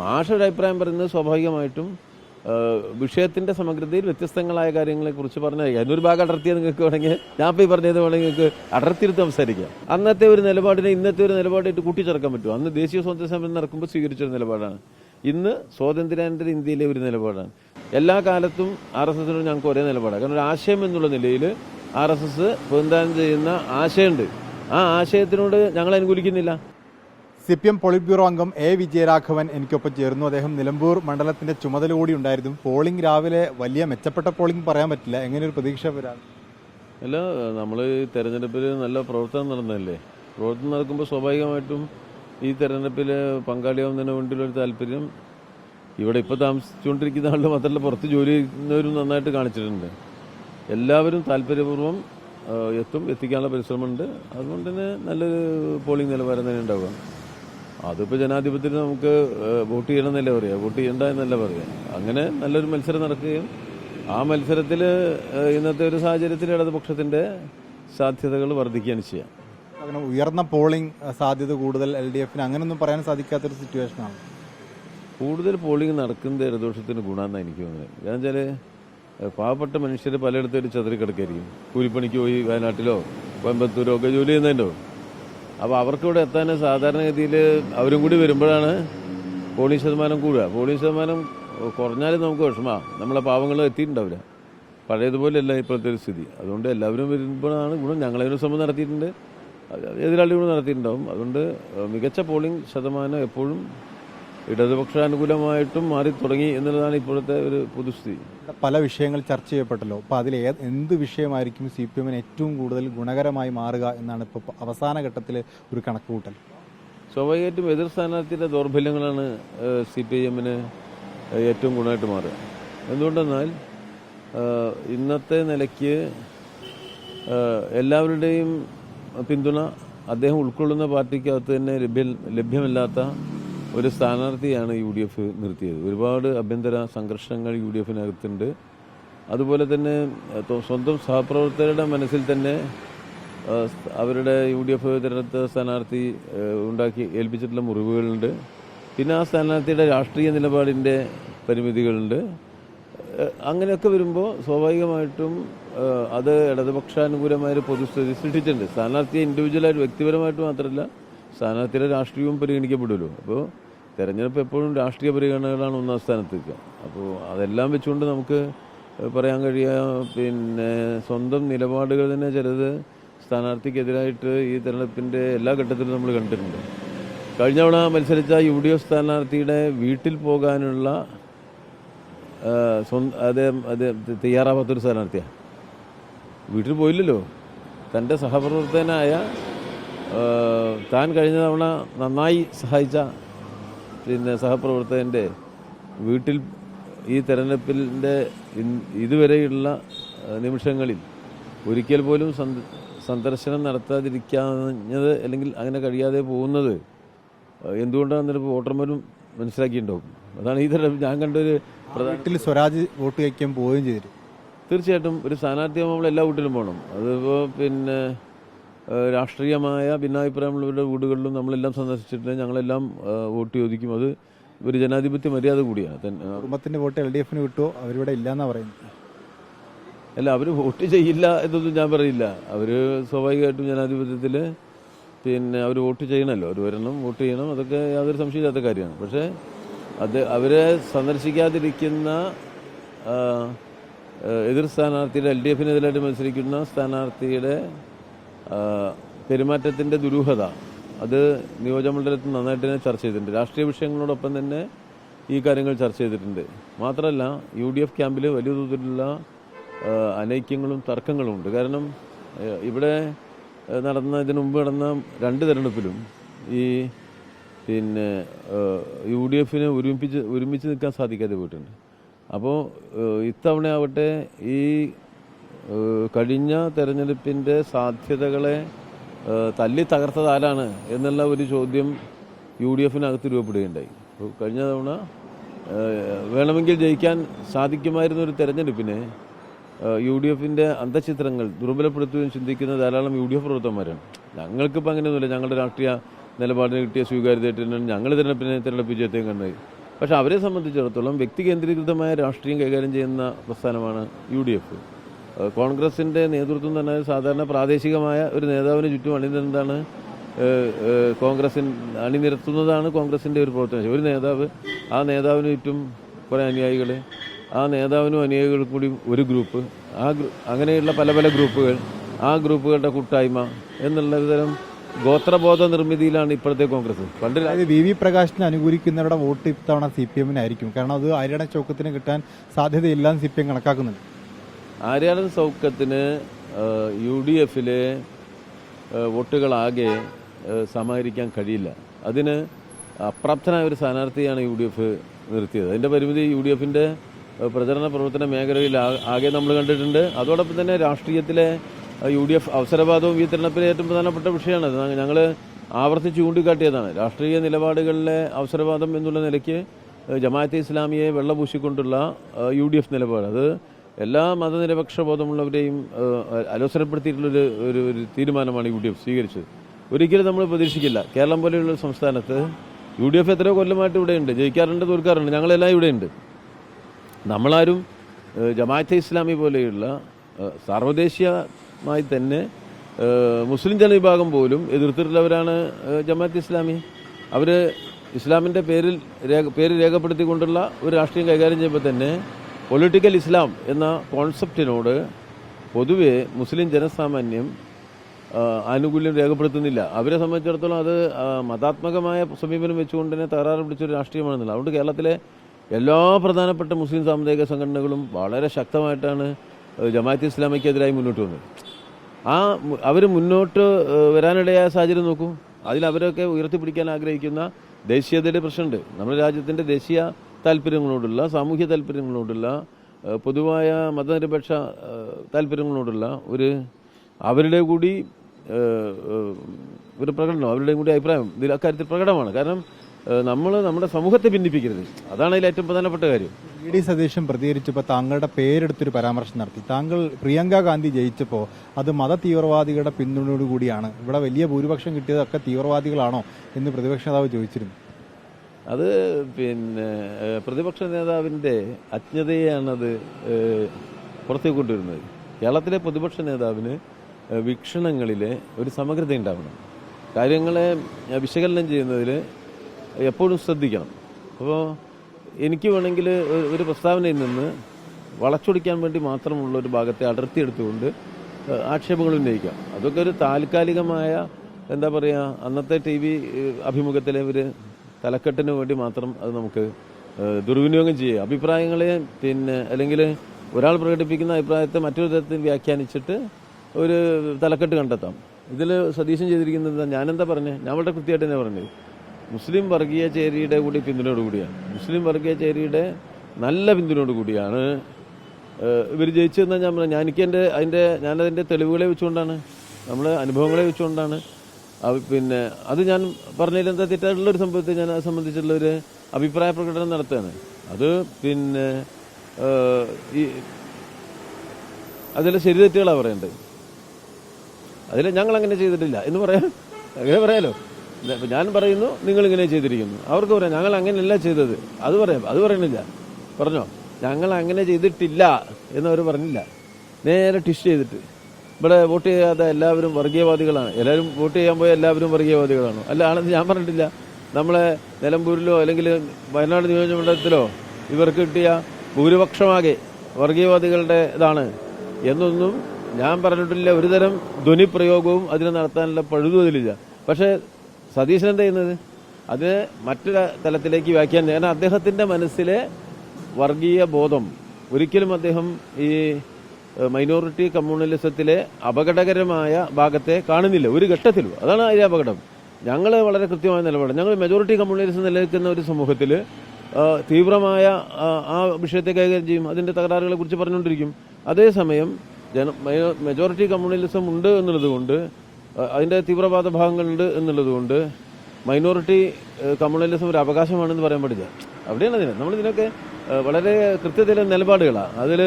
മാഷ അഭിപ്രായം പറയുന്നത് സ്വാഭാവികമായിട്ടും വിഷയത്തിന്റെ സമഗ്രതയിൽ വ്യത്യസ്തങ്ങളായ കാര്യങ്ങളെ കുറിച്ച് പറഞ്ഞ എന്നൊരു ഭാഗം അടർത്തിയത് നിങ്ങൾക്ക് വേണമെങ്കിൽ ഞാൻ ഇപ്പോൾ പറഞ്ഞത് വേണമെങ്കിൽ നിങ്ങൾക്ക് അടർത്തിരുത്ത് സംസാരിക്കാം. അന്നത്തെ ഒരു നിലപാടിനെ ഇന്നത്തെ ഒരു നിലപാടായിട്ട് കൂട്ടിച്ചേർക്കാൻ പറ്റും അന്ന് ദേശീയ സ്വാതന്ത്ര്യ സമരം നടക്കുമ്പോൾ സ്വീകരിച്ചൊരു നിലപാടാണ്. ഇന്ന് സ്വാതന്ത്ര്യാനന്തര ഇന്ത്യയിലെ ഒരു നിലപാടാണ്. എല്ലാ കാലത്തും ആർ എസ് എസിനോട് ഞങ്ങൾക്ക് ഒരേ നിലപാടാണ് കാരണം ഒരു ആശയം എന്നുള്ള നിലയിൽ ആർ എസ് എസ് പ്രതിദാനം ചെയ്യുന്ന ആശയമുണ്ട്. ആ ആശയത്തിനോട് ഞങ്ങൾ അനുകൂലിക്കുന്നില്ല. C P M polit bureau അംഗം എ വിജയരാഘവൻ എനിക്കൊപ്പം ചേർന്നു. അദ്ദേഹം നിലമ്പൂർ മണ്ഡലത്തിന്റെ ചുമതല കൂടി ഉണ്ടായിരുന്നു. പോളിംഗ് രാവിലെ വലിയ മെച്ചപ്പെട്ട പോളിംഗ് പറയാൻ പറ്റില്ല. എങ്ങനെ ഒരു പ്രതീക്ഷ വരാൻ? അല്ല നമ്മൾ തെരഞ്ഞെടുപ്പിൽ നല്ല പ്രവർത്തനം നടന്നല്ലേ പ്രവർത്തനം നടക്കുമ്പോൾ സ്വാഭാവികമായിട്ടും ഈ തെരഞ്ഞെടുപ്പിൽ പങ്കാളിയാവുന്നതിന് വേണ്ടിയുള്ളൊരു താല്പര്യം ഇവിടെ ഇപ്പോൾ താമസിച്ചുകൊണ്ടിരിക്കുന്ന ആളുടെ മാത്രമല്ല പുറത്ത് ജോലി ചെയ്യുന്നവരും നന്നായിട്ട് കാണിച്ചിട്ടുണ്ട്. എല്ലാവരും താല്പര്യപൂർവം എത്തും എത്തിക്കാനുള്ള പരിശ്രമമുണ്ട്. അതുകൊണ്ട് തന്നെ നല്ലൊരു പോളിംഗ് നിലവാരം തന്നെ ഉണ്ടാവുക. അതിപ്പോൾ ജനാധിപത്യത്തിൽ നമുക്ക് വോട്ട് ചെയ്യണമെന്നല്ലേ പറയുക വോട്ട് ചെയ്യണ്ട എന്നല്ല പറയുക അങ്ങനെ നല്ലൊരു മത്സരം നടക്കുകയും ആ മത്സരത്തിൽ ഇന്നത്തെ ഒരു സാഹചര്യത്തിൽ ഇടതുപക്ഷത്തിന്റെ സാധ്യതകൾ വർദ്ധിക്കുകയാണ് ചെയ്യാം. അങ്ങനെ ഉയർന്ന പോളിംഗ് സാധ്യത കൂടുതൽ എൽ ഡി എഫിന് അങ്ങനെയൊന്നും പറയാൻ സാധിക്കാത്തൊരു സിറ്റുവേഷനാണ്. കൂടുതൽ പോളിംഗ് നടക്കുന്നത് ഇടതുപക്ഷത്തിന് ഗുണമെന്നാണ് എനിക്ക് തോന്നുന്നത്. കാരണം വെച്ചാൽ പാവപ്പെട്ട മനുഷ്യർ പലയിടത്തും ഒരു ചതുരക്കിടക്കായിരിക്കും കൂലിപ്പണിക്ക് പോയി വയനാട്ടിലോ കോയമ്പത്തൂരോ ഒക്കെ ജോലി ചെയ്യുന്നതിന്റെ അപ്പോൾ അവർക്കിവിടെ എത്താൻ സാധാരണഗതിയിൽ അവരും കൂടി വരുമ്പോഴാണ് പോളിംഗ് ശതമാനം കൂടുക. പോളിംഗ് ശതമാനം കുറഞ്ഞാലും നമുക്ക് വിഷമമാണ് നമ്മളെ പാവങ്ങൾ എത്തിയിട്ടുണ്ടാവില്ല. പഴയതുപോലെയല്ല ഇപ്പോഴത്തെ ഒരു സ്ഥിതി. അതുകൊണ്ട് എല്ലാവരും വരുമ്പോഴാണ് ഗുണം. ഞങ്ങളതിനു ശ്രമം നടത്തിയിട്ടുണ്ട്. എതിരാളികളും നടത്തിയിട്ടുണ്ടാവും. അതുകൊണ്ട് മികച്ച പോളിംഗ് ശതമാനം എപ്പോഴും ഇടതുപക്ഷാനുകൂലമായിട്ടും മാറി തുടങ്ങി എന്നുള്ളതാണ് ഇപ്പോഴത്തെ ഒരു പൊതുസ്ഥിതി. പല വിഷയങ്ങൾ ചർച്ച ചെയ്യപ്പെട്ടല്ലോ. അപ്പോൾ അതിൽ എന്ത് വിഷയമായിരിക്കും സി പി എമ്മിന് ഏറ്റവും കൂടുതൽ ഗുണകരമായി മാറുക എന്നാണ് ഇപ്പോൾ അവസാന ഘട്ടത്തിൽ ഒരു കണക്കുകൂട്ടൽ. സ്വാഭാവികമായിട്ടും എതിർ സ്ഥാനാർത്ഥിയുടെ ദൗർബല്യങ്ങളാണ് സി പി ഐ എമ്മിന് ഏറ്റവും ഗുണമായിട്ട് മാറുക. എന്തുകൊണ്ടെന്നാൽ ഇന്നത്തെ നിലയ്ക്ക് എല്ലാവരുടെയും പിന്തുണ അദ്ദേഹം ഉൾക്കൊള്ളുന്ന പാർട്ടിക്കകത്ത് തന്നെ ലഭ്യ ലഭ്യമല്ലാത്ത ഒരു സ്ഥാനാർത്ഥിയാണ് യു ഡി എഫ് നിർത്തിയത്. ഒരുപാട് അഭ്യന്തര സംഘർഷങ്ങൾ യു ഡി എഫിനകത്തുണ്ട്. അതുപോലെ തന്നെ സ്വന്തം സഹപ്രവർത്തകരുടെ മനസ്സിൽ തന്നെ അവരുടെ യു ഡി എഫ് തിരഞ്ഞെടുത്ത സ്ഥാനാർത്ഥി ഉണ്ടാക്കി ഏൽപ്പിച്ചിട്ടുള്ള മുറിവുകളുണ്ട്. പിന്നെ ആ സ്ഥാനാർത്ഥിയുടെ രാഷ്ട്രീയ നിലപാടിന്റെ പരിമിതികളുണ്ട്. അങ്ങനെയൊക്കെ വരുമ്പോൾ സ്വാഭാവികമായിട്ടും അത് ഇടതുപക്ഷാനുകൂലമായ ഒരു പൊതുസ്ഥിതി സൃഷ്ടിച്ചിട്ടുണ്ട്. സ്ഥാനാർത്ഥിയെ ഇൻഡിവിജ്വലായിട്ട് വ്യക്തിപരമായിട്ട് മാത്രമല്ല സ്ഥാനാർത്ഥിയുടെ രാഷ്ട്രീയവും പരിഗണിക്കപ്പെടുമല്ലോ. അപ്പോൾ തെരഞ്ഞെടുപ്പ് എപ്പോഴും രാഷ്ട്രീയ പരിഗണനകളാണ് ഒന്നാം സ്ഥാനത്ത് നിൽക്കുക അപ്പോൾ അതെല്ലാം വെച്ചുകൊണ്ട് നമുക്ക് പറയാൻ കഴിയുക പിന്നെ സ്വന്തം നിലപാടുകൾ തന്നെ ചിലത് സ്ഥാനാർത്ഥിക്കെതിരായിട്ട് ഈ തെരഞ്ഞെടുപ്പിന്റെ എല്ലാ ഘട്ടത്തിലും നമ്മൾ കണ്ടിട്ടുണ്ട്. കഴിഞ്ഞ തവണ മത്സരിച്ച യു ഡി എഫ് സ്ഥാനാർത്ഥിയുടെ വീട്ടിൽ പോകാനുള്ള സ്വന്തം അദ്ദേഹം അദ്ദേഹം തയ്യാറാവാത്തൊരു സ്ഥാനാർത്ഥിയാണ് വീട്ടിൽ പോയില്ലല്ലോ. തന്റെ സഹപ്രവർത്തകനായ താൻ കഴിഞ്ഞ തവണ നന്നായി സഹായിച്ച പിന്നെ സഹപ്രവർത്തകന്റെ വീട്ടിൽ ഈ തെരഞ്ഞെടുപ്പിന്റെ ഇതുവരെയുള്ള നിമിഷങ്ങളിൽ ഒരിക്കൽ പോലും സന്ദർശനം നടത്താതിരിക്കാഞ്ഞത് അല്ലെങ്കിൽ അങ്ങനെ കഴിയാതെ പോകുന്നത് എന്തുകൊണ്ടാണെന്ന് വോട്ടർമാരും മനസ്സിലാക്കിയിട്ടുണ്ടാവും. അതാണ് ഈ തെരഞ്ഞെടുപ്പ്. ഞാൻ കണ്ടൊരു വീട്ടിൽ സ്വരാജ് വോട്ട് കഴിക്കാൻ പോവുകയും ചെയ്തു. തീർച്ചയായിട്ടും ഒരു സ്ഥാനാർത്ഥിയാകുമ്പോൾ നമ്മൾ എല്ലാ വീട്ടിലും പോകണം അതിപ്പോൾ പിന്നെ രാഷ്ട്രീയമായ ഭിന്നാഭിപ്രായമുള്ളവരുടെ വീടുകളിലും നമ്മളെല്ലാം സന്ദർശിച്ചിട്ടുണ്ട്. ഞങ്ങളെല്ലാം വോട്ട് ചോദിക്കും. അത് ഒരു ജനാധിപത്യ മര്യാദ കൂടിയാണ്. കുടുംബത്തിന്റെ കുടുംബത്തിന്റെ വോട്ട് എൽ ഡി എഫിന് കിട്ടുമോ അവരിവിടെ ഇല്ലാന്നാ പറയുന്നത്. അല്ല അവർ വോട്ട് ചെയ്യില്ല എന്നൊന്നും ഞാൻ പറയില്ല. അവർ സ്വാഭാവികമായിട്ടും ജനാധിപത്യത്തിൽ പിന്നെ അവർ വോട്ട് ചെയ്യണമല്ലോ അവർ വരണം വോട്ട് ചെയ്യണം. അതൊക്കെ യാതൊരു സംശയമില്ലാത്ത കാര്യമാണ്. പക്ഷേ അത് അവരെ സന്ദർശിക്കാതിരിക്കുന്ന എതിർ സ്ഥാനാർത്ഥിയുടെ എൽ ഡി എഫിനെതിരായിട്ട് മത്സരിക്കുന്ന സ്ഥാനാർത്ഥിയുടെ ആ, പെരുമാറ്റത്തിന്റെ ദുരൂഹത. അത് നിയോജകമണ്ഡലത്തിൽ നന്നായിട്ട് തന്നെ ചർച്ച ചെയ്തിട്ടുണ്ട്. രാഷ്ട്രീയ വിഷയങ്ങളോടൊപ്പം തന്നെ ഈ കാര്യങ്ങൾ ചർച്ച ചെയ്തിട്ടുണ്ട്. മാത്രമല്ല യു ഡി എഫ് ക്യാമ്പിൽ വലിയ തോതിലുള്ള അനൈക്യങ്ങളും തർക്കങ്ങളും ഉണ്ട്. കാരണം ഇവിടെ നടന്ന ഇതിനു മുമ്പ് നടന്ന രണ്ട് തെരഞ്ഞെടുപ്പിലും ഈ പിന്നെ യു ഡി എഫിനെ ഒരുമിപ്പിച്ച് ഒരുമിച്ച് നിൽക്കാൻ സാധിക്കാതെ പോയിട്ടുണ്ട്. അപ്പോൾ ഇത്തവണ ആവട്ടെ ഈ കഴിഞ്ഞ തെരഞ്ഞെടുപ്പിന്റെ സാധ്യതകളെ തല്ലി തകർത്തത് ആരാണ് എന്നുള്ള ഒരു ചോദ്യം യു ഡി എഫിനകത്ത് രൂപപ്പെടുകയുണ്ടായി കഴിഞ്ഞ തവണ വേണമെങ്കിൽ ജയിക്കാൻ സാധിക്കുമായിരുന്ന ഒരു തെരഞ്ഞെടുപ്പിനെ യു ഡി എഫിന്റെ അന്തചിത്രങ്ങൾ ദുർബലപ്പെടുത്തുകയും ചിന്തിക്കുന്ന ധാരാളം യു ഡി എഫ് പ്രവർത്തകന്മാരാണ്. ഞങ്ങൾക്കിപ്പോൾ അങ്ങനെയൊന്നുമില്ല. ഞങ്ങളുടെ രാഷ്ട്രീയ നിലപാടിന് കിട്ടിയ സ്വീകാര്യതയായിട്ട് തന്നെയാണ് ഞങ്ങൾ തിരഞ്ഞെടുപ്പിനെ തിരഞ്ഞെടുപ്പ് വിജയത്തെയും കണ്ടത്. പക്ഷേ അവരെ സംബന്ധിച്ചിടത്തോളം വ്യക്തി കേന്ദ്രീകൃതമായ രാഷ്ട്രീയം കൈകാര്യം ചെയ്യുന്ന പ്രസ്ഥാനമാണ് യു ഡി എഫ് കോൺഗ്രസിന്റെ നേതൃത്വം തന്നെ സാധാരണ പ്രാദേശികമായ ഒരു നേതാവിന് ചുറ്റും അണിനിരന്താണ് കോൺഗ്രസിൻ അണിനിരത്തുന്നതാണ് കോൺഗ്രസിന്റെ ഒരു പ്രവർത്തനം. ഒരു നേതാവ് ആ നേതാവിന് ചുറ്റും കുറേ അനുയായികൾ ആ നേതാവിനും അനുയായികൾക്കും കൂടി ഒരു ഗ്രൂപ്പ്. ആ അങ്ങനെയുള്ള പല പല ഗ്രൂപ്പുകൾ ആ ഗ്രൂപ്പുകളുടെ കൂട്ടായ്മ എന്നുള്ള വിധം ഗോത്രബോധ നിർമ്മിതിയിലാണ് ഇപ്പോഴത്തെ കോൺഗ്രസ്. പണ്ട് വി വി പ്രകാശിനെ അനുകൂലിക്കുന്നവരുടെ വോട്ട് ഇത്തവണ സി പി എമ്മിനായിരിക്കും. കാരണം അത് ആര്യണ ചോക്കത്തിന് കിട്ടാൻ സാധ്യതയില്ലാന്ന് സി പി എം കണക്കാക്കുന്നുണ്ട്. ആര്യാടൻ സൗഖ്യത്തിന് യു ഡി എഫിലെ വോട്ടുകളാകെ സമാഹരിക്കാൻ കഴിയില്ല. അതിന് അപ്രാപ്തനായ ഒരു സ്ഥാനാർത്ഥിയാണ് യു ഡി എഫ് നിർത്തിയത്. അതിന്റെ പരിമിതി യു ഡി എഫിന്റെ പ്രചരണ പ്രവർത്തന മേഖലയിൽ ആകെ നമ്മൾ കണ്ടിട്ടുണ്ട്. അതോടൊപ്പം തന്നെ രാഷ്ട്രീയത്തിലെ യു ഡി എഫ് അവസരവാദവും ഈ തെരഞ്ഞെടുപ്പിലെ ഏറ്റവും പ്രധാനപ്പെട്ട വിഷയമാണ്. ഞങ്ങൾ ആവർത്തിച്ച് ചൂണ്ടിക്കാട്ടിയതാണ്. രാഷ്ട്രീയ നിലപാടുകളിലെ അവസരവാദം എന്നുള്ള നിലയ്ക്ക് ജമാഅത്തെ ഇസ്ലാമിയെ വെള്ളപൂശിക്കൊണ്ടുള്ള യു ഡി എഫ് നിലപാട്. അത് എല്ലാ മതനിരപേക്ഷ ബോധമുള്ളവരെയും അലോസരപ്പെടുത്തിയിട്ടുള്ളൊരു ഒരു ഒരു തീരുമാനമാണ് യു ഡി എഫ് സ്വീകരിച്ചത്. ഒരിക്കലും നമ്മൾ പ്രതീക്ഷിക്കില്ല. കേരളം പോലെയുള്ള സംസ്ഥാനത്ത് യു ഡി എഫ് എത്രയോ കൊല്ലമായിട്ട് ഇവിടെയുണ്ട്. ജയിക്കാറുണ്ട് തോൽക്കാറുണ്ട്. ഞങ്ങളെല്ലാം ഇവിടെയുണ്ട്. നമ്മളാരും ജമാഅത്തെ ഇസ്ലാമി പോലെയുള്ള സാർവദേശീയമായി തന്നെ മുസ്ലിം ജനവിഭാഗം പോലും എതിർത്തിട്ടുള്ളവരാണ് ജമാഅത്തെ ഇസ്ലാമി. അവർ ഇസ്ലാമിന്റെ പേരിൽ രേഖ പേര് രേഖപ്പെടുത്തിക്കൊണ്ടുള്ള ഒരു രാഷ്ട്രീയം കൈകാര്യം ചെയ്യുമ്പോൾ തന്നെ പൊളിറ്റിക്കൽ ഇസ്ലാം എന്ന കോൺസെപ്റ്റിനോട് പൊതുവെ മുസ്ലിം ജനസാമാന്യം ആനുകൂല്യം രേഖപ്പെടുത്തുന്നില്ല. അവരെ സംബന്ധിച്ചിടത്തോളം അത് മതാത്മകമായ സമീപനം വെച്ചുകൊണ്ട് തന്നെ തകരാറ് പിടിച്ചൊരു രാഷ്ട്രീയമാണെന്നില്ല അതുകൊണ്ട് കേരളത്തിലെ എല്ലാ പ്രധാനപ്പെട്ട മുസ്ലിം സാമുദായിക സംഘടനകളും വളരെ ശക്തമായിട്ടാണ് ജമാഅത്ത് ഇസ്ലാമിക്കെതിരായി മുന്നോട്ട് വന്നത് ആ അവർ മുന്നോട്ട് വരാനിടയായ സാഹചര്യം നോക്കൂ. അതിൽ അവരൊക്കെ ഉയർത്തിപ്പിടിക്കാൻ ആഗ്രഹിക്കുന്ന ദേശീയതയുടെ പ്രശ്നമുണ്ട്. നമ്മുടെ രാജ്യത്തിന്റെ ദേശീയ താല്പര്യങ്ങളോടുള്ള സാമൂഹ്യ താല്പര്യങ്ങളോടുള്ള പൊതുവായ മതനിരപേക്ഷ താല്പര്യങ്ങളോടുള്ള ഒരു അവരുടെ കൂടി ഒരു പ്രകടനം അവരുടെയും കൂടി അഭിപ്രായം ഇതിൽ അക്കാര്യത്തിൽ പ്രകടമാണ്. കാരണം നമ്മൾ നമ്മുടെ സമൂഹത്തെ ഭിന്നിപ്പിക്കരുത്. അതാണ് അതിൽ ഏറ്റവും പ്രധാനപ്പെട്ട കാര്യം. ഇ ഡി സതീശൻ പ്രതികരിച്ചപ്പോൾ താങ്കളുടെ പേരെടുത്തൊരു പരാമർശം നടത്തി. താങ്കൾ പ്രിയങ്ക ഗാന്ധി ജയിച്ചപ്പോൾ അത് മത തീവ്രവാദികളുടെ പിന്തുണയോടുകൂടിയാണ്. ഇവിടെ വലിയ ഭൂരിപക്ഷം കിട്ടിയതൊക്കെ തീവ്രവാദികളാണോ എന്ന് പ്രതിപക്ഷ നേതാവ് ചോദിച്ചിരുന്നു. അത് പിന്നെ പ്രതിപക്ഷ നേതാവിന്റെ അജ്ഞതയാണത് പുറത്തേക്ക് കൊണ്ടുവരുന്നത് കേരളത്തിലെ പ്രതിപക്ഷ നേതാവിന് വീക്ഷണങ്ങളിൽ ഒരു സമഗ്രത ഉണ്ടാവണം. കാര്യങ്ങളെ വിശകലനം ചെയ്യുന്നതിൽ എപ്പോഴും ശ്രദ്ധിക്കണം. അപ്പോൾ എനിക്ക് വേണമെങ്കിൽ ഒരു പ്രസ്താവനയിൽ നിന്ന് വളച്ചൊടിക്കാൻ വേണ്ടി മാത്രമുള്ള ഒരു ഭാഗത്തെ അടർത്തി എടുത്തുകൊണ്ട് ആക്ഷേപങ്ങൾ ഉന്നയിക്കാം. അതൊക്കെ ഒരു താൽക്കാലികമായ എന്താ പറയുക അന്നത്തെ ടി വി അഭിമുഖത്തിലെ ഒരു തലക്കെട്ടിന് വേണ്ടി മാത്രം അത് നമുക്ക് ദുർവിനിയോഗം ചെയ്യുക. അഭിപ്രായങ്ങളെ പിന്നെ അല്ലെങ്കിൽ ഒരാൾ പ്രകടിപ്പിക്കുന്ന അഭിപ്രായത്തെ മറ്റൊരു തരത്തിൽ വ്യാഖ്യാനിച്ചിട്ട് ഒരു തലക്കെട്ട് കണ്ടെത്താം. ഇതിൽ സതീശൻ ചെയ്തിരിക്കുന്നത് ഞാനെന്താ പറഞ്ഞത് ഞാൻ വളരെ കൃത്യമായിട്ട് തന്നെ പറഞ്ഞത്. മുസ്ലിം വർഗീയ ചേരിയുടെ കൂടി പിന്തുണയോട് കൂടിയാണ്. മുസ്ലിം വർഗീയ ചേരിയുടെ നല്ല പിന്തുണയോട് കൂടിയാണ് ഇവർ ജയിച്ചതെന്ന് ഞാൻ പറഞ്ഞു ഞാൻ എനിക്ക് എന്റെ അതിന്റെ ഞാനതിന്റെ തെളിവുകളെ വെച്ചുകൊണ്ടാണ് നമ്മൾ അനുഭവങ്ങളെ വെച്ചുകൊണ്ടാണ് പിന്നെ അത് ഞാൻ പറഞ്ഞതിൽ എന്താ തെറ്റായിട്ടുള്ള ഒരു സംഭവത്തെ ഞാൻ അത് സംബന്ധിച്ചുള്ള ഒരു അഭിപ്രായ പ്രകടനം നടത്തുകയാണ് അത് പിന്നെ ഈ അതിലെ ശരി തെറ്റുകളാണ് പറയേണ്ടത് അതിൽ ഞങ്ങൾ അങ്ങനെ ചെയ്തിട്ടില്ല. എന്ന് പറയാം അങ്ങനെ പറയാലോ. ഞാൻ പറയുന്നു നിങ്ങൾ ഇങ്ങനെ ചെയ്തിരിക്കുന്നു. അവർക്ക് പറയാം ഞങ്ങൾ അങ്ങനെയല്ല ചെയ്തത്. അത് പറയാം അത് പറയണില്ല. പറഞ്ഞോ? ഞങ്ങൾ അങ്ങനെ ചെയ്തിട്ടില്ല. എന്നവർ പറഞ്ഞില്ല. നേരെ ടിഷ് ചെയ്തിട്ട്. ഇവിടെ വോട്ട് ചെയ്യാതെ എല്ലാവരും വർഗീയവാദികളാണ്. എല്ലാവരും വോട്ട് ചെയ്യാൻ പോയ എല്ലാവരും വർഗീയവാദികളാണ്. അല്ല ആണെന്ന് ഞാൻ പറഞ്ഞിട്ടില്ല. നമ്മളെ നിലമ്പൂരിലോ അല്ലെങ്കിൽ വയനാട് നിയോജകമണ്ഡലത്തിലോ ഇവർക്ക് കിട്ടിയ ഭൂരിപക്ഷമാകെ വർഗീയവാദികളുടെ ഇതാണ്. എന്നൊന്നും ഞാൻ പറഞ്ഞിട്ടില്ല. ഒരുതരം ധ്വനിപ്രയോഗവും അതിന് നടത്താനുള്ള പഴുതും അതിലില്ല. പക്ഷേ സതീശൻ എന്താ ചെയ്യുന്നത്? അത് മറ്റൊരു തലത്തിലേക്ക് വ്യാഖ്യാനം. കാരണം അദ്ദേഹത്തിന്റെ മനസ്സിലെ വർഗീയ ബോധം. ഒരിക്കലും അദ്ദേഹം ഈ മൈനോറിറ്റി കമ്മ്യൂണലിസത്തിലെ അപകടകരമായ ഭാഗത്തെ കാണുന്നില്ല. ഒരു ഘട്ടത്തിലും. അതാണ് അതിലെ അപകടം. ഞങ്ങൾ വളരെ കൃത്യമായ നിലപാട്. ഞങ്ങൾ മെജോറിറ്റി കമ്മ്യൂണലിസം നിലനിൽക്കുന്ന ഒരു സമൂഹത്തിൽ തീവ്രമായ ആ, വിഷയത്തെ കൈകാര്യം ചെയ്യും. അതിന്റെ തകരാറുകളെ കുറിച്ച് പറഞ്ഞുകൊണ്ടിരിക്കും. അതേസമയം ജന മെജോറിറ്റി കമ്മ്യൂണലിസം ഉണ്ട് എന്നുള്ളതുകൊണ്ട് അതിന്റെ തീവ്രവാദ ഭാഗങ്ങളുണ്ട് എന്നുള്ളത് കൊണ്ട് മൈനോറിറ്റി കമ്മ്യൂണലിസം ഒരു അവകാശമാണെന്ന് പറയാൻ പറ്റില്ല. അവിടെയാണ് അതിന്. നമ്മളിതിനൊക്കെ വളരെ കൃത്യതയിലെ നിലപാടുകളാണ് അതിൽ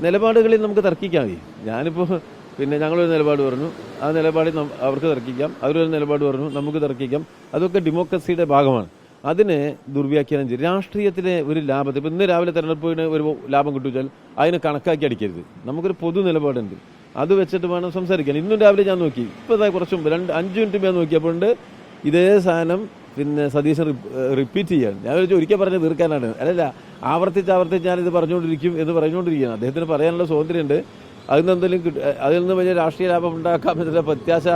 നിലപാടുകളിൽ നമുക്ക് തർക്കിക്കാൻ കഴിയും. ഞാനിപ്പോൾ പിന്നെ ഞങ്ങളൊരു നിലപാട് പറഞ്ഞു. ആ നിലപാടിൽ അവർക്ക് തർക്കിക്കാം. അവരൊരു നിലപാട് പറഞ്ഞു. നമുക്ക് തർക്കിക്കാം. അതൊക്കെ ഡെമോക്രസിയുടെ ഭാഗമാണ്. അതിനെ ദുർവ്യാഖ്യാനം ചെയ്യും. രാഷ്ട്രീയത്തിലെ ഒരു ലാഭത്തെ ഇപ്പം ഇന്ന് രാവിലെ തെരഞ്ഞെടുപ്പിന് ഒരു ലാഭം കിട്ടിച്ചാൽ അതിനെ കണക്കാക്കി അടിക്കരുത്. നമുക്കൊരു പൊതു നിലപാടുണ്ട്. അത് വെച്ചിട്ട് വേണം സംസാരിക്കാൻ. ഇന്നും രാവിലെ ഞാൻ നോക്കി. ഇപ്പോൾ കുറച്ച് രണ്ട് അഞ്ച് മിനിറ്റ് ഞാൻ നോക്കിയപ്പോൾ ഇതേ സാധനം പിന്നെ സതീശൻ റിപ്പീറ്റ് ചെയ്യാൻ. ഞാൻ വിചാരിച്ചു ഒരിക്കൽ പറഞ്ഞ് തീർക്കാനാണ്. അല്ലല്ല ആവർത്തിച്ച് ആവർത്തിച്ച് ഞാനിത് പറഞ്ഞുകൊണ്ടിരിക്കും എന്ന് പറഞ്ഞുകൊണ്ടിരിക്കുകയാണ്. അദ്ദേഹത്തിന് പറയാനുള്ള സ്വാതന്ത്ര്യമുണ്ട്. അതിൽ നിന്ന് എന്തെങ്കിലും അതിൽ നിന്ന് വലിയ രാഷ്ട്രീയ ലാഭം ഉണ്ടാക്കാം എന്നുള്ള പ്രത്യാശ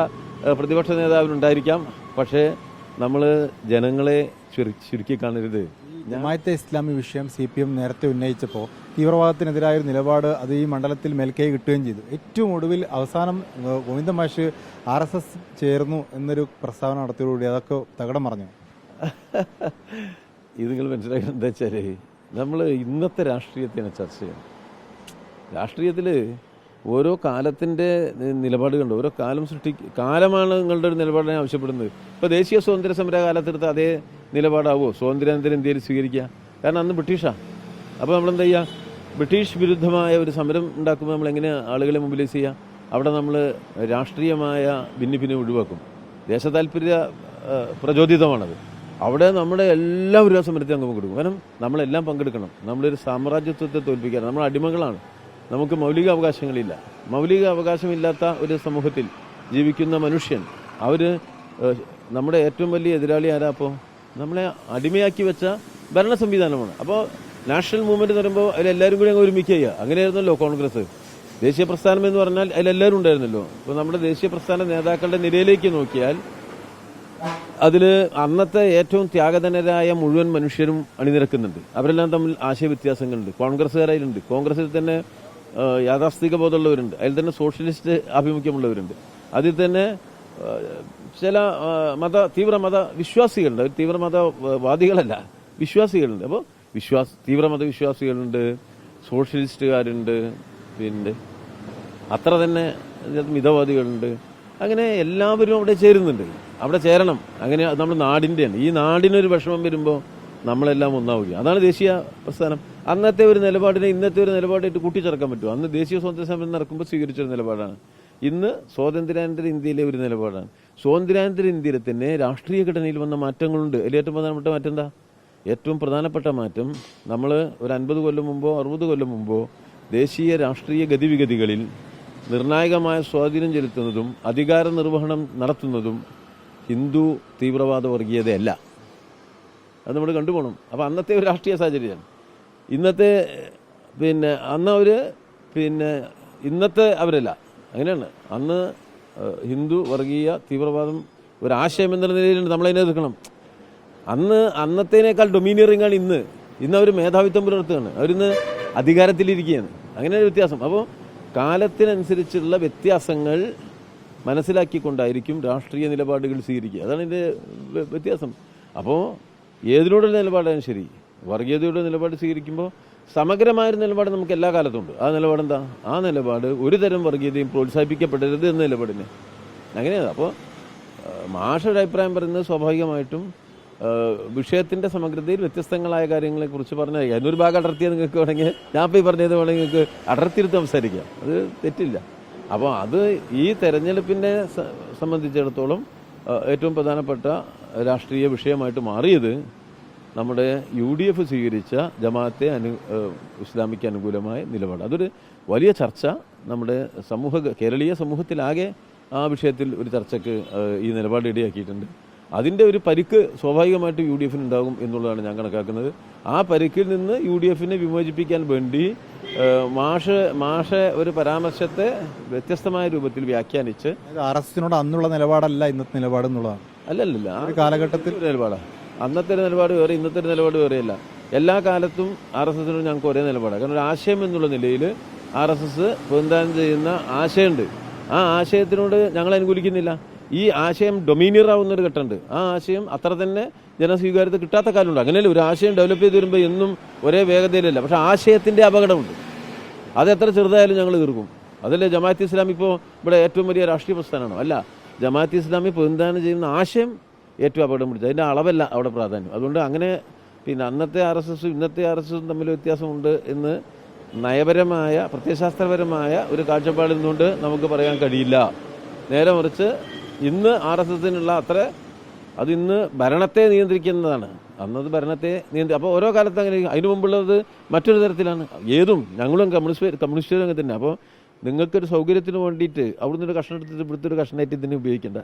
പ്രതിപക്ഷ നേതാവിനുണ്ടായിരിക്കാം. പക്ഷേ നമ്മൾ ജനങ്ങളെ ചുരു- ചുരുക്കി കാണരുത്. ജമായത്തെ ഇസ്ലാമി വിഷയം സി പി എം നേരത്തെ ഉന്നയിച്ചപ്പോൾ തീവ്രവാദത്തിനെതിരായ ഒരു നിലപാട് അത് ഈ മണ്ഡലത്തിൽ മേൽക്കൈ കിട്ടുകയും ചെയ്തു. ഏറ്റവും ഒടുവിൽ അവസാനം ഗോവിന്ദ മാഷ് ആർ എസ് എസ് ചേർന്നു എന്നൊരു പ്രസ്താവന നടത്തിയതോടുകൂടി അതൊക്കെ തകടം പറഞ്ഞു ഇത് നിങ്ങൾ മനസ്സിലാക്കുന്നത് എന്താ വെച്ചാൽ നമ്മൾ ഇന്നത്തെ രാഷ്ട്രീയത്തിനെ ചർച്ച ചെയ്യണം രാഷ്ട്രീയത്തിൽ ഓരോ കാലത്തിന്റെ നിലപാടുകളുണ്ട്. ഓരോ കാലം സൃഷ്ടി കാലമാണ് നിങ്ങളുടെ ഒരു നിലപാടിനെ ആവശ്യപ്പെടുന്നത്. ഇപ്പോൾ ദേശീയ സ്വാതന്ത്ര്യ സമര കാലത്തെടുത്ത് അതേ നിലപാടാവോ? സ്വാതന്ത്ര്യാനന്തരം ഇന്ത്യയിൽ സ്വീകരിക്കുക? കാരണം അന്ന് ബ്രിട്ടീഷാണ് അപ്പോൾ നമ്മൾ എന്താ ചെയ്യുക ബ്രിട്ടീഷ് വിരുദ്ധമായ ഒരു സമരം ഉണ്ടാക്കുമ്പോൾ നമ്മൾ എങ്ങനെ ആളുകളെ മൊബിലൈസ് ചെയ്യുക അവിടെ നമ്മൾ രാഷ്ട്രീയമായ ഭിന്നിപ്പിനെ ഒഴിവാക്കും. ദേശ താല്പര്യ പ്രചോദിതമാണത്. അവിടെ നമ്മുടെ എല്ലാവരും ഒരു സമരത്തിൽ അംഗം കൊടുക്കും കാരണം നമ്മളെല്ലാം പങ്കെടുക്കണം. നമ്മളൊരു സാമ്രാജ്യത്വത്തെ തോൽപ്പിക്കാൻ നമ്മൾ അടിമകളാണ്. നമുക്ക് മൗലിക അവകാശങ്ങളില്ല. മൗലിക അവകാശമില്ലാത്ത ഒരു സമൂഹത്തിൽ ജീവിക്കുന്ന മനുഷ്യൻ അവർ നമ്മുടെ ഏറ്റവും വലിയ എതിരാളി ആരാ അപ്പോൾ നമ്മളെ അടിമയാക്കി വെച്ച ഭരണ സംവിധാനമാണ് അപ്പോൾ നാഷണൽ മൂവ്മെന്റ് പറയുമ്പോൾ അതിലെല്ലാവരും കൂടി അങ്ങ് ഒരുമിക്കുക അങ്ങനെയായിരുന്നല്ലോ കോൺഗ്രസ്. ദേശീയ പ്രസ്ഥാനം എന്ന് പറഞ്ഞാൽ അതിലെല്ലാവരും ഉണ്ടായിരുന്നല്ലോ. അപ്പോൾ നമ്മുടെ ദേശീയ പ്രസ്ഥാന നേതാക്കളുടെ നിരയിലേക്ക് നോക്കിയാൽ അതിൽ അന്നത്തെ ഏറ്റവും ത്യാഗധനരായ മുഴുവൻ മനുഷ്യരും അണിനിരക്കുന്നുണ്ട്. അവരെല്ലാം തമ്മിൽ ആശയവ്യത്യാസങ്ങളുണ്ട്. കോൺഗ്രസ്സുകാരായിട്ടുണ്ട് കോൺഗ്രസിൽ തന്നെ യാഥാസ്ഥിക ബോധമുള്ളവരുണ്ട്. അതിൽ തന്നെ സോഷ്യലിസ്റ്റ് ആഭിമുഖ്യമുള്ളവരുണ്ട്. അതിൽ തന്നെ ചില മത തീവ്ര മത വിശ്വാസികളുണ്ട്. അവർ തീവ്ര മത വാദികളല്ല വിശ്വാസികളുണ്ട്. അപ്പോൾ വിശ്വാസ തീവ്രമത വിശ്വാസികളുണ്ട് സോഷ്യലിസ്റ്റുകാരുണ്ട് പിന്നെ അത്ര തന്നെ മിതവാദികളുണ്ട്. അങ്ങനെ എല്ലാവരും അവിടെ ചേരുന്നുണ്ട്. അവിടെ ചേരണം. അങ്ങനെ നമ്മുടെ നാടിന്റെയാണ് ഈ നാടിനൊരു വിഷമം വരുമ്പോൾ നമ്മളെല്ലാം ഒന്നാവുക അതാണ് ദേശീയ പ്രസ്ഥാനം. അന്നത്തെ ഒരു നിലപാടിനെ ഇന്നത്തെ ഒരു നിലപാടായിട്ട് കൂട്ടിച്ചേർക്കാൻ പറ്റുമോ? അന്ന് ദേശീയ സ്വാതന്ത്ര്യ സമരം നടക്കുമ്പോൾ സ്വീകരിച്ചൊരു നിലപാടാണ്. ഇന്ന് സ്വാതന്ത്ര്യാനന്തര ഇന്ത്യയിലെ ഒരു നിലപാടാണ്. സ്വാതന്ത്ര്യാനന്തര ഇന്ത്യയിൽ തന്നെ രാഷ്ട്രീയ ഘടനയിൽ വന്ന മാറ്റങ്ങളുണ്ട്. അതിൽ ഏറ്റവും പ്രധാനപ്പെട്ട മാറ്റം എന്താ ഏറ്റവും പ്രധാനപ്പെട്ട മാറ്റം നമ്മൾ ഒരു അൻപത് കൊല്ലം മുമ്പോ അറുപത് കൊല്ലം മുമ്പോ ദേശീയ രാഷ്ട്രീയ ഗതിവിഗതികളിൽ നിർണായകമായ സ്വാധീനം ചെലുത്തുന്നതും അധികാര നിർവഹണം നടത്തുന്നതും ഹിന്ദു തീവ്രവാദ വർഗീയതയല്ല. അത് നമ്മൾ കണ്ടുപോകണം അപ്പോൾ അന്നത്തെ ഒരു രാഷ്ട്രീയ സാഹചര്യമാണ്. ഇന്നത്തെ പിന്നെ അന്ന് അവർ പിന്നെ ഇന്നത്തെ അവരല്ല. അങ്ങനെയാണ് അന്ന് ഹിന്ദു വർഗീയ തീവ്രവാദം ഒരാശയം എന്നുള്ള നിലയിലുണ്ട്. നമ്മളതിനെ എതിർക്കണം. അന്ന് അന്നത്തേനേക്കാൾ ഡൊമിനിയറിംഗ് ആണ് ഇന്ന്. ഇന്ന് അവർ മേധാവിത്വം പുലർത്തുകയാണ്. അവരിന്ന് അധികാരത്തിലിരിക്കുകയാണ്. അങ്ങനെ ഒരു വ്യത്യാസം. അപ്പോൾ കാലത്തിനനുസരിച്ചുള്ള വ്യത്യാസങ്ങൾ മനസ്സിലാക്കിക്കൊണ്ടായിരിക്കും രാഷ്ട്രീയ നിലപാടുകൾ സ്വീകരിക്കുക. അതാണ് ഇതിന്റെ വ്യത്യാസം. അപ്പോൾ ഏതിനോടുള്ള നിലപാടാണ് ശരി. വർഗീയതയുടെ നിലപാട് സ്വീകരിക്കുമ്പോൾ സമഗ്രമായൊരു നിലപാട് നമുക്ക് എല്ലാ കാലത്തും ഉണ്ട്. ആ നിലപാട് എന്താ ആ നിലപാട് ഒരു തരം വർഗീയതയും പ്രോത്സാഹിപ്പിക്കപ്പെടരുത് എന്ന നിലപാടിന്. അങ്ങനെയാണ് അപ്പോൾ മാഷയുടെ അഭിപ്രായം പറയുന്നത് സ്വാഭാവികമായിട്ടും വിഷയത്തിന്റെ സമഗ്രതയിൽ വ്യത്യസ്തങ്ങളായ കാര്യങ്ങളെക്കുറിച്ച് പറഞ്ഞാൽ അതിനൊരു ഭാഗം അടർത്തിയാൽ നിങ്ങൾക്ക് വേണമെങ്കിൽ ഞാൻ ഇപ്പോൾ ഈ പറഞ്ഞത് വേണമെങ്കിൽ നിങ്ങൾക്ക് അടർത്തിരുത്ത് സംസാരിക്കാം. അത് തെറ്റില്ല. അപ്പോൾ അത് ഈ തെരഞ്ഞെടുപ്പിനെ സംബന്ധിച്ചിടത്തോളം ഏറ്റവും പ്രധാനപ്പെട്ട രാഷ്ട്രീയ വിഷയമായിട്ട് മാറിയത് നമ്മുടെ യു ഡി എഫ് സ്വീകരിച്ച ജമാഅത്തെ അനു ഇസ്ലാമിക്ക് അനുകൂലമായ നിലപാട്. അതൊരു വലിയ ചർച്ച. നമ്മുടെ സമൂഹ കേരളീയ സമൂഹത്തിലാകെ ആ വിഷയത്തിൽ ഒരു ചർച്ചയ്ക്ക് ഈ നിലപാട് ഇടയാക്കിയിട്ടുണ്ട്. അതിന്റെ ഒരു പരിക്ക് സ്വാഭാവികമായിട്ട് യു ഡി എഫിന് ഉണ്ടാകും എന്നുള്ളതാണ് ഞാൻ കണക്കാക്കുന്നത്. ആ പരിക്കിൽ നിന്ന് യു ഡി എഫിനെ വിമോചിപ്പിക്കാൻ വേണ്ടി മാഷ മാഷ് ഒരു പരാമർശത്തെ വ്യത്യസ്തമായ രൂപത്തിൽ വ്യാഖ്യാനിച്ച് ആർ എസ് അന്നുള്ള നിലപാടല്ല ഇന്നത്തെ നിലപാട് എന്നുള്ളതാണ്. ആ കാലഘട്ടത്തിൽ നിലപാടാണ് അന്നത്തെ ഒരു നിലപാട് വേറെ ഇന്നത്തെ ഒരു നിലപാട് വേറെയല്ല എല്ലാ കാലത്തും ആർ എസ് എസിനോട് ഞങ്ങൾക്ക് ഒരേ നിലപാടാണ് കാരണം ഒരു ആശയം എന്നുള്ള നിലയിൽ ആർ എസ് എസ് പ്രതിനിധാനം ചെയ്യുന്ന ആശയമുണ്ട്. ആ ആശയത്തിനോട് ഞങ്ങൾ അനുകൂലിക്കുന്നില്ല. ഈ ആശയം ഡൊമീനിയർ ആവുന്ന ഒരു ഘട്ടമുണ്ട്. ആ ആശയം അത്ര തന്നെ ജനസ്വീകാര്യത കിട്ടാത്ത കാലമുണ്ട്. അങ്ങനെയല്ല ഒരു ആശയം ഡെവലപ്പ് ചെയ്ത് വരുമ്പോൾ എന്നും ഒരേ വേഗതയിലല്ല. പക്ഷെ ആശയത്തിന്റെ അപകടമുണ്ട്. അത് എത്ര ചെറുതായാലും ഞങ്ങൾ തീർക്കും അതല്ലേ ജമാഅത്ത് ഇസ്ലാം ഇപ്പോൾ ഇവിടെ ഏറ്റവും വലിയ രാഷ്ട്രീയ പ്രസ്ഥാനമാണോ? അല്ല ജമാഅത്ത് ഇസ്ലാമി പ്രതിനിധാനം ചെയ്യുന്ന ആശയം ഏറ്റവും അപകടം പിടിച്ചത്. അതിന്റെ അളവല്ല അവിടെ പ്രാധാന്യം. അതുകൊണ്ട് അങ്ങനെ പിന്നെ അന്നത്തെ ആർ എസ് എസും ഇന്നത്തെ ആർ എസ് എസും തമ്മിൽ വ്യത്യാസമുണ്ട് എന്ന് നയപരമായ പ്രത്യയശാസ്ത്രപരമായ ഒരു കാഴ്ചപ്പാടിൽ നിന്നുകൊണ്ട് നമുക്ക് പറയാൻ കഴിയില്ല. നേരെ മറിച്ച് ഇന്ന് ആർ എസ് എസിനുള്ള അത്ര അത് ഇന്ന് ഭരണത്തെ നിയന്ത്രിക്കുന്നതാണ്. അന്നത് ഭരണത്തെ നിയന്ത്രി അപ്പോൾ ഓരോ കാലത്ത് അങ്ങനെ അതിനു മുമ്പുള്ളത് മറ്റൊരു തരത്തിലാണ്. ഏതും ഞങ്ങളും കമ്മ്യൂണിസ്റ്റ് കമ്മ്യൂണിസ്റ്റ് രംഗത്ത് തന്നെ. അപ്പോൾ നിങ്ങൾക്കൊരു സൗകര്യത്തിന് വേണ്ടിയിട്ട് അവിടുന്ന് ഒരു കഷ്ണം എടുത്തിട്ട് ഇവിടുത്തെ ഒരു കഷ്ണമായിട്ട് ഇതിനെ ഉപയോഗിക്കേണ്ട.